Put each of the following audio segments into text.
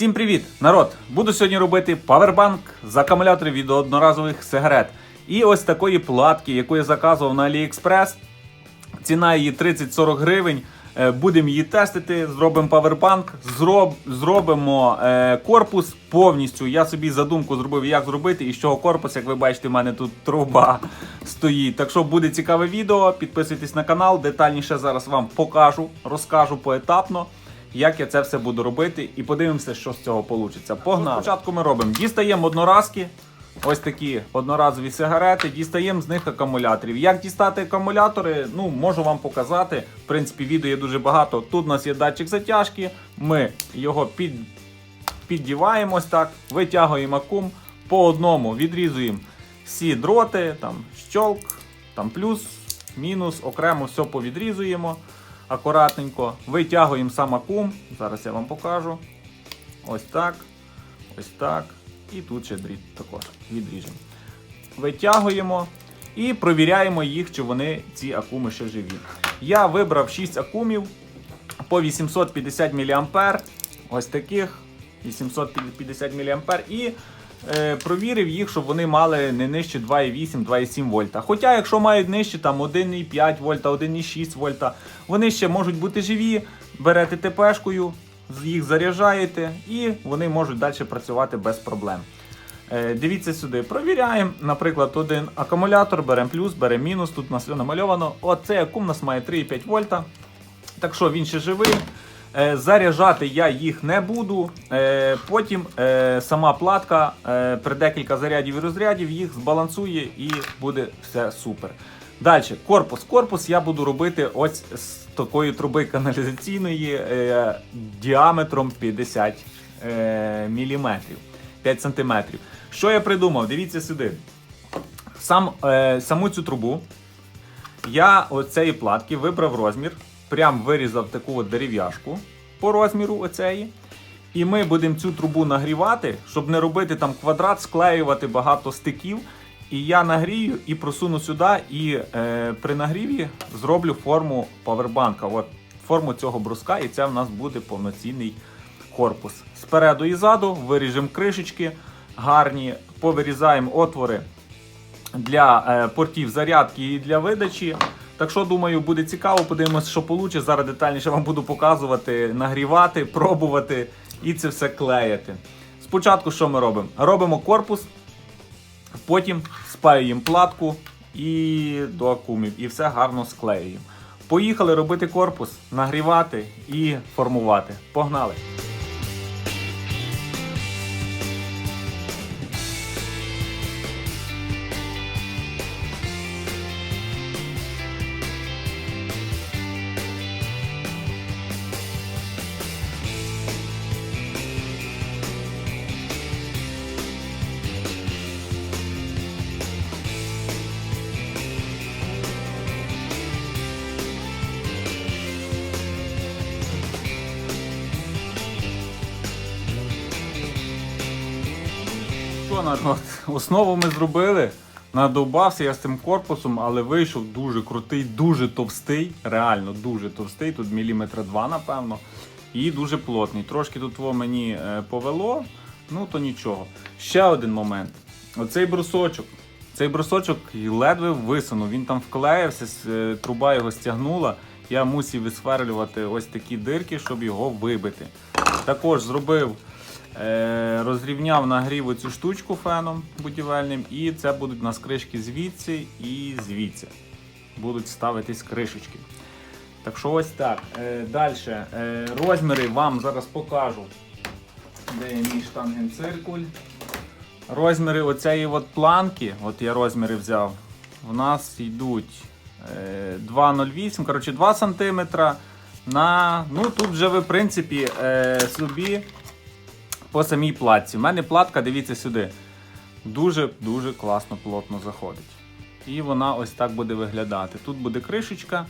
Всім привіт, народ! Буду сьогодні робити павербанк з акумуляторів від одноразових сигарет. І ось такої платки, яку я заказував на AliExpress. Ціна її 30-40 гривень. Е, Будемо її тестити, зробимо павербанк, зроб, зробимо е, корпус повністю. Я собі задумку зробив, як зробити, і з чого корпус, як ви бачите, в мене тут труба стоїть. Так що буде цікаве відео. Підписуйтесь на канал, детальніше зараз вам покажу, розкажу поетапно, як я це все буду робити, і подивимося, що з цього вийде. Погнали! Спочатку ми робимо. Дістаємо одноразки. Ось такі одноразові сигарети, дістаємо з них акумуляторів. Як дістати акумулятори, ну можу вам показати. В принципі, відео є дуже багато. Тут у нас є датчик затяжки, ми його під, піддіваємо ось так, витягуємо акум, по одному відрізуємо всі дроти, там щолк, там плюс, мінус, окремо все повідрізуємо акуратненько, витягуємо сам акум. Зараз я вам покажу. Ось так. Ось так. І тут ще дріт також відріжемо. Витягуємо і провіряємо їх, чи вони ці акуми ще живі. Я вибрав 6 акумів по 850 мА. Ось таких 850 мА. І провірив їх, щоб вони мали не нижче 2,8-2,7 вольта. Хоча, якщо мають нижче там 1,5 вольта, 1,6 вольта, вони ще можуть бути живі. Берете ТПшкою, їх заряджаєте і вони можуть далі працювати без проблем. Е, Дивіться сюди, провіряємо. Наприклад, один акумулятор, беремо плюс, беремо мінус. Тут у нас все намальовано. Оцей акум у нас має 3,5 вольта. Так що він ще живий. Е, Заряджати я їх не буду. Е, Потім е, сама платка при декілька зарядів і розрядів їх збалансує і буде все супер. Далі, корпус. Корпус я буду робити ось з такої труби каналізаційної діаметром 50 е, мм, 5 см. Що я придумав? Дивіться сюди. Сам, саму цю трубу я оцеї платки вибрав розмір, прям вирізав таку от дерев'яшку по розміру оцеї. І ми будемо цю трубу нагрівати, щоб не робити там квадрат, склеювати багато стиків. І я нагрію і просуну сюди, і е, при нагріві зроблю форму павербанка. От форму цього бруска, і це в нас буде повноцінний корпус. Спереду і ззаду виріжемо кришечки гарні, повирізаємо отвори для е, портів зарядки і для видачі. Так що, думаю, буде цікаво, подивимось, що вийде. Зараз детальніше вам буду показувати, нагрівати, пробувати і це все клеїти. Спочатку що ми робимо? Робимо корпус, потім спаюємо платку і до акумів, і все гарно склеюємо. Поїхали робити корпус, нагрівати і формувати. Погнали! Народ, основу ми зробили. Надовбався я з цим корпусом, але вийшов дуже крутий, дуже товстий. Реально дуже товстий. Тут міліметра два, напевно. І дуже плотний. Трошки тут мені е, повело, ну то нічого. Ще один момент. Оцей брусочок. Цей брусочок ледве висунув. Він там вклеївся, е, труба його стягнула. Я мусив висверлювати ось такі дирки, щоб його вибити. Також зробив розрівняв нагрів цю штучку феном будівельним, і це будуть у нас кришки звідси і звідси. Будуть ставитись кришечки. Так що ось так. Е, Далі. Е, розміри вам зараз покажу. Де є мій штангенциркуль. Розміри оцієї от планки, от я розміри взяв, у нас йдуть е, 2,08, коротше 2 см на. Ну тут вже ви, в принципі, е, собі по самій платці. У мене платка, дивіться сюди, дуже-дуже класно плотно заходить. І вона ось так буде виглядати. Тут буде кришечка,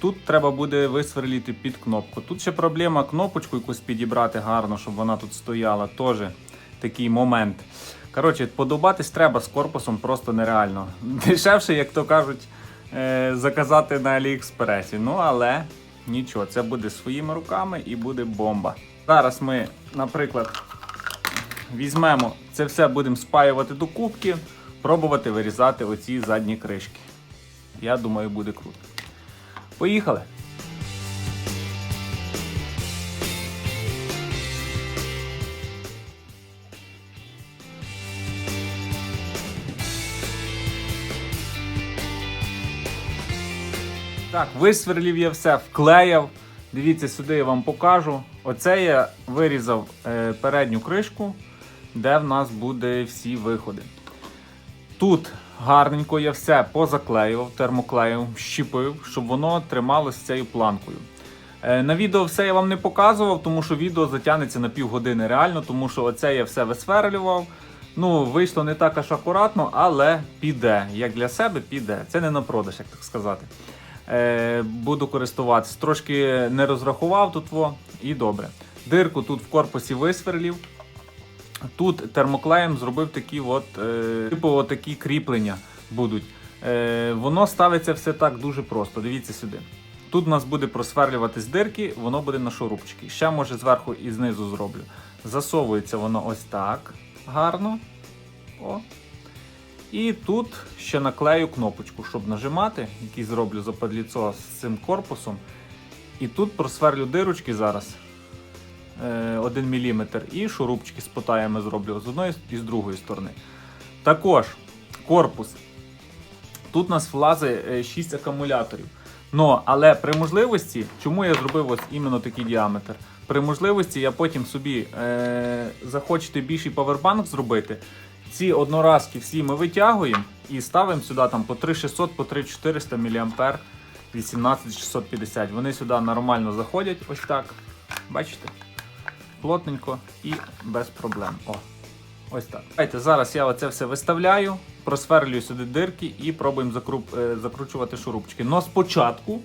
тут треба буде висверлити під кнопку. Тут ще проблема кнопочку якусь підібрати гарно, щоб вона тут стояла. Теж такий момент. Коротше, подобатись треба з корпусом просто нереально. Дешевше, як то кажуть, е, заказати на Аліекспресі. Ну але нічого, це буде своїми руками і буде бомба. Зараз ми, наприклад, візьмемо це все, будемо спаювати до кубки, пробувати вирізати оці задні кришки. Я думаю, буде круто. Поїхали! Так, висверлів я все, вклеяв. Дивіться, сюди я вам покажу. Оце я вирізав е, передню кришку, де в нас буде всі виходи. Тут гарненько я все позаклеював, термоклеєм, щепив, щоб воно трималося цією планкою. Е, на відео все я вам не показував, тому що відео затягнеться на півгодини реально, тому що оце я все висверлював. Ну, вийшло не так аж акуратно, але піде. Як для себе піде. Це не на продаж, як так сказати. Е, буду користуватися. Трошки не розрахував тут во, і добре. Дирку тут в корпусі висверлів. Тут термоклеєм зробив такі от, е, типу такі кріплення будуть. Е, воно ставиться все так дуже просто. Дивіться сюди. Тут у нас буде просверлюватись дирки, воно буде на шурупчики. Ще може зверху і знизу зроблю. Засовується воно ось так гарно. О. І тут ще наклею кнопочку, щоб нажимати, який зроблю западліцо з цим корпусом. І тут просверлю дирочки зараз. 1 мм і шурупчики з потаями зроблю з одної і з другої сторони. Також корпус. Тут у нас влазить 6 акумуляторів. Но, але при можливості, чому я зробив ось іменно такий діаметр? При можливості я потім собі е, захочете більший павербанк зробити. Ці одноразки всі ми витягуємо і ставимо сюди там по 3600, по 3400 мА 18650. Вони сюди нормально заходять, ось так. Бачите? Плотненько і без проблем. О, ось так. Давайте зараз я оце все виставляю, просверлюю сюди дирки і пробуємо закруп, е, закручувати шурупчики. Но спочатку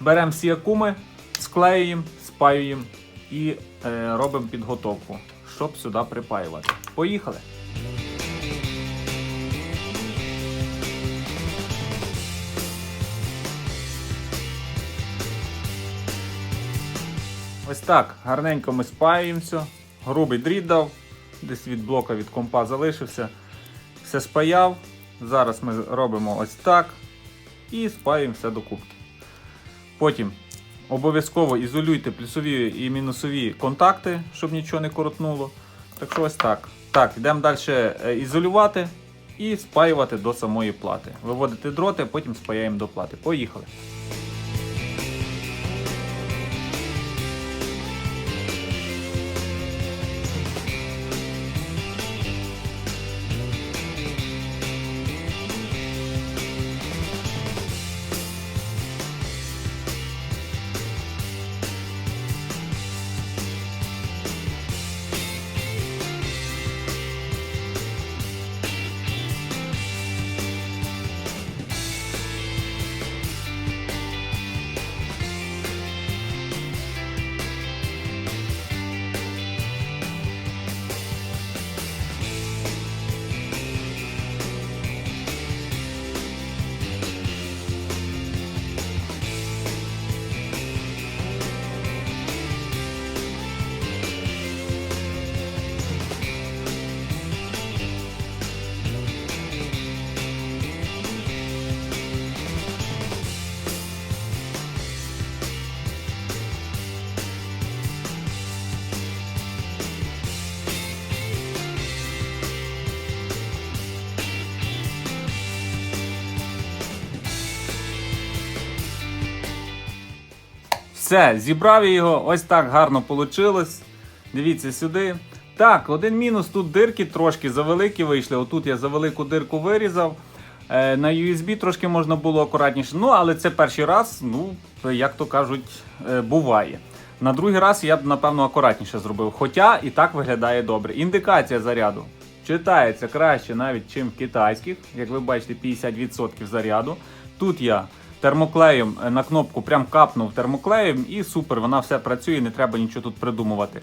беремо всі акуми, склеюємо, спаюємо і е, робимо підготовку, щоб сюди припаювати. Поїхали! Ось так, гарненько ми спаюємося. Грубий дріт дав, десь від блока від компа залишився. Все спаяв. Зараз ми робимо ось так і спаюємо все до кубки. Потім обов'язково ізолюйте плюсові і мінусові контакти, щоб нічого не коротнуло. Так що ось так. Так, йдемо далі е, ізолювати і спаювати до самої плати. Виводити дроти, потім спаяємо до плати. Поїхали. Все, зібрав я його, ось так гарно вийшло. Дивіться сюди. Так, один мінус, тут дирки трошки завеликі вийшли. Отут я за велику дирку вирізав. Е, на USB трошки можна було акуратніше. Ну, але це перший раз, ну, як то кажуть, е, буває. На другий раз я б, напевно, акуратніше зробив. Хоча і так виглядає добре. Індикація заряду читається краще навіть, чим в китайських. Як ви бачите, 50% заряду. Тут я термоклеєм е, на кнопку прям капнув термоклеєм і супер, вона все працює, не треба нічого тут придумувати.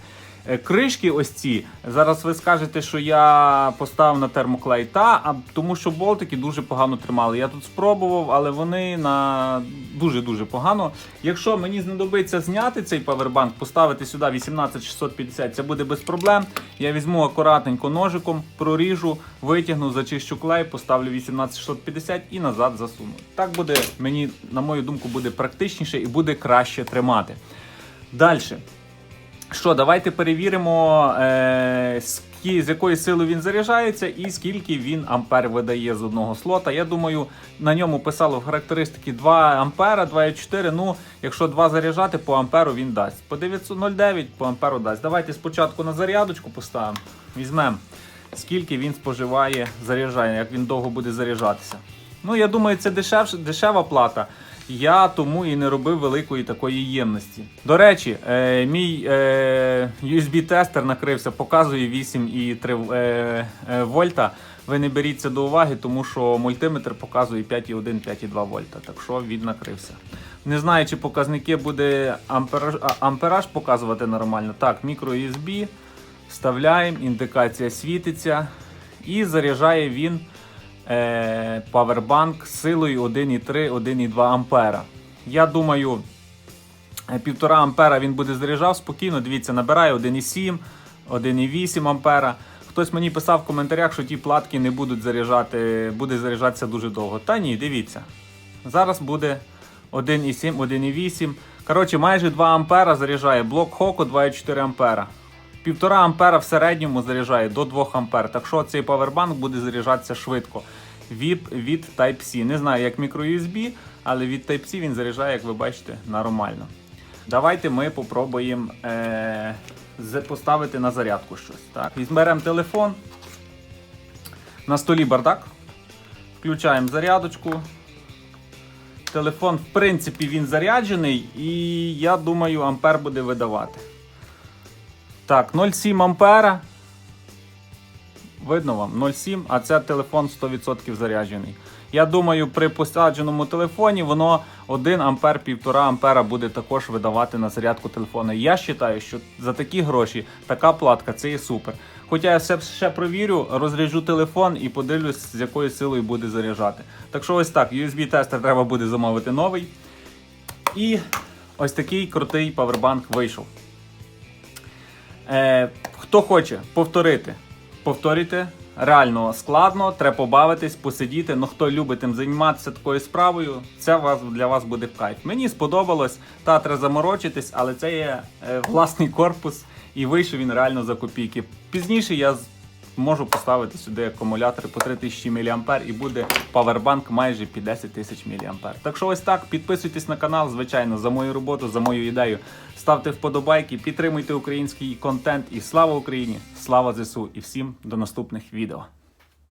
Е, Кришки ось ці. Зараз ви скажете, що я поставив на термоклей. Та, а тому що болтики дуже погано тримали. Я тут спробував, але вони на дуже-дуже погано. Якщо мені знадобиться зняти цей павербанк, поставити сюди 18650, це буде без проблем. Я візьму акуратненько ножиком, проріжу, витягну, зачищу клей, поставлю 18650 і назад засуну. Так буде, мені, на мою думку, буде практичніше і буде краще тримати. Далі. Що, давайте перевіримо, е, з якої сили він заряджається і скільки він ампер видає з одного слота. Я думаю, на ньому писало в характеристики 2 ампера, 2,4. Ну, якщо 2 заряджати, по амперу він дасть. По 909 по амперу дасть. Давайте спочатку на зарядочку поставимо. Візьмемо, скільки він споживає, заряджає, як він довго буде заряджатися. Ну, я думаю, це дешев, дешева плата. Я тому і не робив великої такої ємності. До речі, е, мій е, USB-тестер накрився, показує 8,3 е, е, вольта. Ви не беріть це до уваги, тому що мультиметр показує 5,1, 5,2 вольта. Так що він накрився. Не знаю, чи показники буде ампераж, ампераж показувати нормально. Так, мікро USB. Вставляємо, індикація світиться. І заряджає він е, павербанк з силою 1,3-1,2 ампера. Я думаю, е, 1,5 ампера він буде заряджав спокійно. Дивіться, набирає 1,7, 1,8 ампера. Хтось мені писав в коментарях, що ті платки не будуть заряджати, буде заряджатися дуже довго. Та ні, дивіться. Зараз буде 1,7, 1,8. Коротше, майже 2 ампера заряджає блок Хоку 2,4 ампера. 1,5 ампера в середньому заряджає до 2 ампер. Так що цей павербанк буде заряджатися швидко. Від, від Type-C. Не знаю, як microUSB, але від Type-C він заряджає, як ви бачите, нормально. Давайте ми попробуємо е- поставити на зарядку щось. Так? Візьмемо телефон. На столі бардак. Включаємо зарядочку. Телефон, в принципі, він заряджений, і я думаю, ампер буде видавати. Так, 0,7 ампера. Видно вам 0,7, а це телефон 100% заряджений. Я думаю, при посадженому телефоні воно 1 ампер, 1,5 ампера буде також видавати на зарядку телефона. Я вважаю, що за такі гроші така платка це є супер. Хоча я все ще провірю, розряджу телефон і подивлюсь, з якою силою буде заряджати. Так що ось так, USB-тестер треба буде замовити новий. І ось такий крутий павербанк вийшов. Е, хто хоче повторити, повторюйте. Реально складно, треба побавитись, посидіти. Ну хто любить тим займатися такою справою, це вас для вас буде в кайф. Мені сподобалось, та треба заморочитись, але це є е, власний корпус, і вийшов він реально за копійки. Пізніше я можу поставити сюди акумулятори по 3000 мА і буде павербанк майже під 10 тисяч мА. Так що ось так, підписуйтесь на канал, звичайно, за мою роботу, за мою ідею. Ставте вподобайки, підтримуйте український контент і слава Україні! Слава ЗСУ і всім до наступних відео.